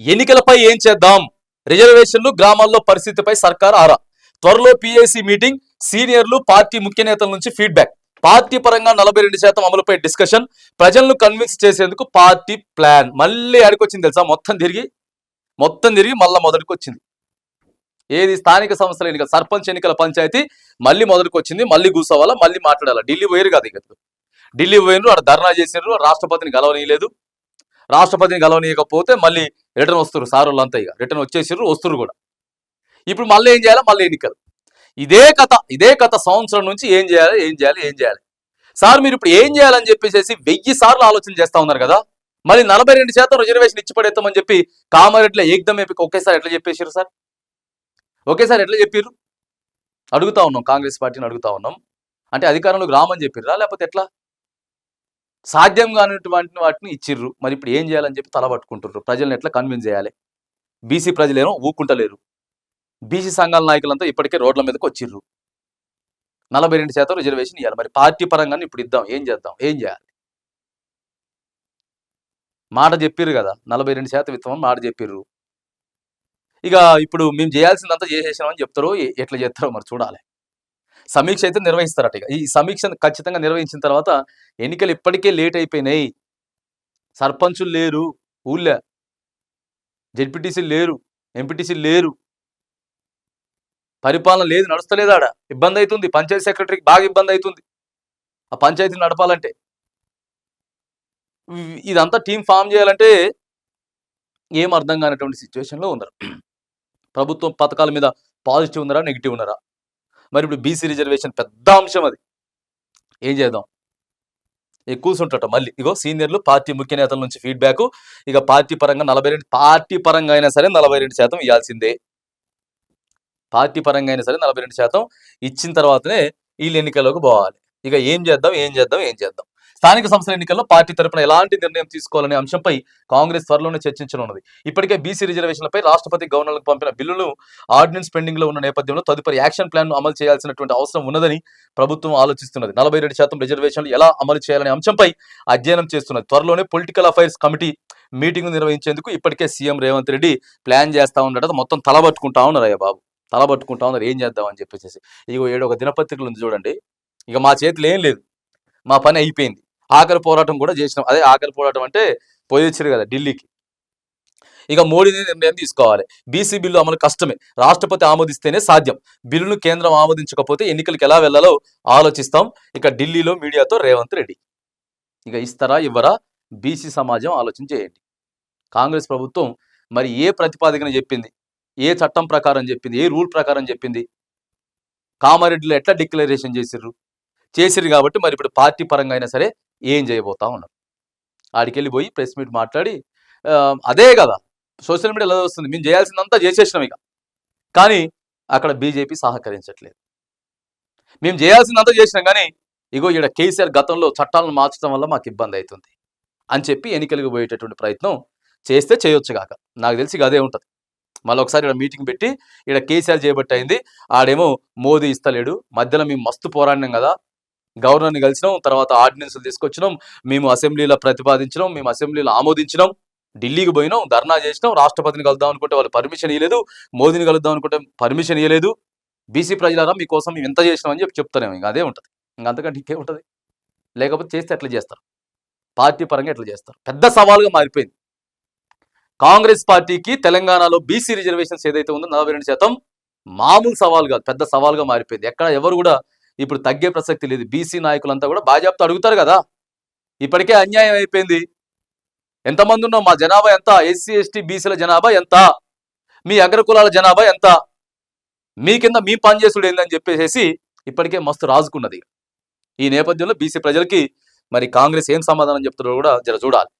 ఎన్నికలపై ఏం చేద్దాం? రిజర్వేషన్లు గ్రామాల్లో పరిస్థితిపై సర్కార్ ఆరా. త్వరలో పిఏసీ మీటింగ్ సీనియర్లు పార్టీ ముఖ్య నేతల నుంచి ఫీడ్బ్యాక్ పార్టీ పరంగా నలభై రెండు శాతం అమలుపై డిస్కషన్ ప్రజలను కన్విన్స్ చేసేందుకు పార్టీ ప్లాన్ మళ్ళీ అడికొచ్చింది తెలుసా? మొత్తం తిరిగి? మొత్తం తిరిగి మళ్ళా మొదటికి వచ్చింది ఏది స్థానిక సంస్థల ఎన్నికల సర్పంచ్ ఎన్నికల పంచాయతీ మళ్ళీ మొదటికి వచ్చింది మళ్ళీ కూర్చోవాలా మళ్ళీ మాట్లాడాలా? ఢిల్లీ పోయారు కదా ఇక. ఢిల్లీ పోయినరు అక్కడ ధర్నా చేసినారు రాష్ట్రపతిని గెలవనీయలేదు. రాష్ట్రపతిని గెలవనీయకపోతే మళ్ళీ రిటర్న్ వస్తారు సార్ వాళ్ళంతా ఇక. రిటర్న్ వచ్చేసారు వస్తురు కూడా. ఇప్పుడు మళ్ళీ ఏం చేయాలి? మళ్ళీ ఎన్నికలు. ఇదే కథ ఇదే కథ సంవత్సరం నుంచి ఏం చేయాలి ఏం చేయాలి ఏం చేయాలి? సార్ మీరు ఇప్పుడు ఏం చేయాలని చెప్పేసి వెయ్యి సార్లు ఆలోచన చేస్తా ఉన్నారు కదా? మళ్ళీ నలభై రెండు శాతం రిజర్వేషన్ ఇచ్చి పడేస్తామని చెప్పి కామారెడ్డిలో ఏకదం ఏపి ఒకేసారి ఎట్లా చెప్పేసారు సార్? ఒకేసారి ఎట్లా చెప్పారు అడుగుతా ఉన్నాం కాంగ్రెస్ పార్టీని అడుగుతా ఉన్నాం. అంటే అధికారంలోకి రామని చెప్పిర్రా? లేకపోతే ఎట్లా? సాధ్యం కానిటువంటి వాటిని ఇచ్చిర్రు. మరి ఇప్పుడు ఏం చేయాలని చెప్పి తల పట్టుకుంటుర్రు. ప్రజల్ని ఎట్లా కన్విన్స్ చేయాలి? బీసీ ప్రజలేమో ఊకుంటలేరు. బీసీ సంఘాల నాయకులంతా ఇప్పటికే రోడ్ల మీదకి వచ్చిర్రు. నలభై రెండు శాతం రిజర్వేషన్ ఇవ్వాలి మరి పార్టీ పరంగానే ఇప్పుడు ఇద్దాం. ఏం చేద్దాం? ఏం చేయాలి? మాట చెప్పిర్రు కదా. నలభై రెండు శాతం ఇస్తామని మాట చెప్పిర్రు. ఇక ఇప్పుడు మేము చేయాల్సిందంతా చేసేసామని చెప్తారో ఎట్లా చేస్తారో మరి చూడాలి. సమీక్ష అయితే నిర్వహిస్తారట ఇక. ఈ సమీక్ష ఖచ్చితంగా నిర్వహించిన తర్వాత ఎన్నికలు ఇప్పటికే లేట్ అయిపోయినాయి. సర్పంచులు లేరు ఊళ్ళో జెడ్పీటీసీ లేరు ఎంపీటీసీలు లేరు. పరిపాలన లేదు నడుస్తలేదు ఆడ. ఇబ్బంది అవుతుంది. పంచాయతీ సెక్రటరీకి బాగా ఇబ్బంది అవుతుంది. ఆ పంచాయతీని నడపాలంటే. ఇదంతా టీం ఫామ్ చేయాలంటే ఏం అర్థం కానటువంటి సిచ్యువేషన్లో ఉన్నారు. ప్రభుత్వం పథకాల మీద పాజిటివ్ ఉన్నారా నెగిటివ్ ఉన్నారా? మరి ఇప్పుడు బీసీ రిజర్వేషన్ పెద్ద అంశం అది. ఏం చేద్దాం? ఇక కూర్చుంటట మళ్ళీ. ఇగో సీనియర్లు పార్టీ ముఖ్య నేతల నుంచి ఫీడ్బ్యాక్. ఇక పార్టీ పరంగా నలభై రెండు పార్టీ పరంగా అయినా సరే నలభై రెండు శాతం ఇవ్వాల్సిందే పార్టీ పరంగా అయినా సరే నలభై రెండు శాతం ఇచ్చిన తర్వాతనే వీళ్ళు ఎన్నికల్లోకి పోవాలి. ఇక ఏం చేద్దాం ఏం చేద్దాం ఏం చేద్దాం? స్థానిక సంస్థల ఎన్నికల్లో పార్టీ తరపున ఎలాంటి నిర్ణయం తీసుకోవాలనే అంశంపై కాంగ్రెస్ త్వరలోనే చర్చించనున్నది. ఇప్పటికే బీసీ రిజర్వేషన్లపై రాష్ట్రపతి గవర్నర్లకు పంపిన బిల్లులు ఆర్డినెన్స్ పెండింగ్లో ఉన్న నేపథ్యంలో తదుపరి యాక్షన్ ప్లాన్ అమలు చేయాల్సినటువంటి అవసరం ఉన్నదని ప్రభుత్వం ఆలోచిస్తున్నది. నలభై రెండు శాతం రిజర్వేషన్లు ఎలా అమలు చేయాలనే అంశంపై అధ్యయనం చేస్తున్నది. త్వరలోనే పొలిటికల్ అఫైర్స్ కమిటీ మీటింగ్ నిర్వహించేందుకు ఇప్పటికే సీఎం రేవంత్ రెడ్డి ప్లాన్ చేస్తా ఉండడం మొత్తం తలబట్టుకుంటా ఉన్నారు బాబు. తలబట్టుకుంటా ఉన్నారు. ఏం చేద్దామని చెప్పేసి ఇగో ఏడు ఒక దినపత్రికలు ఉంది చూడండి. ఇక మా చేతిలో ఏం లేదు. మా పని అయిపోయింది. ఆఖరి పోరాటం కూడా చేసినాం. అదే ఆఖరి పోరాటం అంటే పోయొచ్చారు కదా ఢిల్లీకి. ఇక మోడీని నిర్ణయం తీసుకోవాలి. బీసీ బిల్లు అమలు కష్టమే. రాష్ట్రపతి ఆమోదిస్తేనే సాధ్యం. బిల్లును కేంద్రం ఆమోదించకపోతే ఎన్నికలకు ఎలా వెళ్ళాలో ఆలోచిస్తాం. ఇక ఢిల్లీలో మీడియాతో రేవంత్ రెడ్డి. ఇక ఇస్తారా ఇవ్వరా? బీసీ సమాజం ఆలోచన చేయండి. కాంగ్రెస్ ప్రభుత్వం మరి ఏ ప్రతిపాదికన చెప్పింది? ఏ చట్టం ప్రకారం చెప్పింది? ఏ రూల్ ప్రకారం చెప్పింది? కామారెడ్డిలో ఎట్లా డిక్లరేషన్ చేసిర్రు? చేసిర్రు కాబట్టి మరి ఇప్పుడు పార్టీ పరంగా అయినా సరే ఏం చేయబోతా ఉన్నారు. ఆడికెళ్ళి పోయి ప్రెస్ మీట్ మాట్లాడి అదే కదా సోషల్ మీడియాలో వస్తుంది. మేము చేయాల్సిందంతా చేసేసినాం ఇక. కానీ అక్కడ బీజేపీ సహకరించట్లేదు. మేము చేయాల్సిందంతా చేసినాం కానీ ఇగో ఇక్కడ కేసీఆర్ గతంలో చట్టాలను మార్చడం వల్ల మాకు ఇబ్బంది అవుతుంది అని చెప్పి ఎన్నికలకు పోయేటటువంటి ప్రయత్నం చేస్తే చేయొచ్చు కాక. నాకు తెలిసి ఇక అదే ఉంటుంది. మళ్ళీ ఒకసారి ఇక్కడ మీటింగ్ పెట్టి ఇక్కడ కేసీఆర్ చేపట్టయింది ఆడేమో మోదీ ఇస్తలేడు మధ్యలో మేము మస్తు పోరాడినాం కదా గవర్నర్ని కలిసినాం తర్వాత ఆర్డినెన్స్లు తీసుకొచ్చినాం మేము అసెంబ్లీలో ప్రతిపాదించినాం మేము అసెంబ్లీలో ఆమోదించినాం ఢిల్లీకి పోయినాం ధర్నా చేసినాం రాష్ట్రపతిని కలుద్దాం అనుకుంటే వాళ్ళు పర్మిషన్ ఇవ్వలేదు మోదీని కలుద్దాం అనుకుంటే పర్మిషన్ ఇవ్వలేదు బీసీ ప్రజలారా మీకోసం మేము ఎంత చేసినాం అని చెప్పి చెప్తారేమో ఇంకా అదే ఉంటుంది. ఇంకా అంతకంటే ఇంకే ఉంటుంది? లేకపోతే చేస్తే ఎట్లా చేస్తారు? పార్టీ పరంగా ఎట్లా చేస్తారు? పెద్ద సవాలుగా మారిపోయింది. కాంగ్రెస్ పార్టీకి తెలంగాణలో బీసీ రిజర్వేషన్స్ ఏదైతే ఉందో నలభై రెండు శాతం మామూలు సవాల్ కాదు పెద్ద సవాల్గా మారిపోయింది. ఎక్కడ ఎవరు కూడా ఇప్పుడు తగ్గే ప్రసక్తి లేదు. బీసీ నాయకులంతా కూడా బాజాప్తో అడుగుతారు కదా. ఇప్పటికే అన్యాయం అయిపోయింది. ఎంతమంది ఉన్నాం మా జనాభా ఎంత? ఎస్సీ ఎస్టీ బీసీల జనాభా ఎంత? మీ అగ్రకులాల జనాభా ఎంత? మీ కింద మీ పనిచేసుడు ఏందని చెప్పేసి ఇప్పటికే మస్తు రాజుకున్నది. ఈ నేపథ్యంలో బీసీ ప్రజలకి మరి కాంగ్రెస్ ఏం సమాధానం చెప్తారో కూడా జర చూడాలి.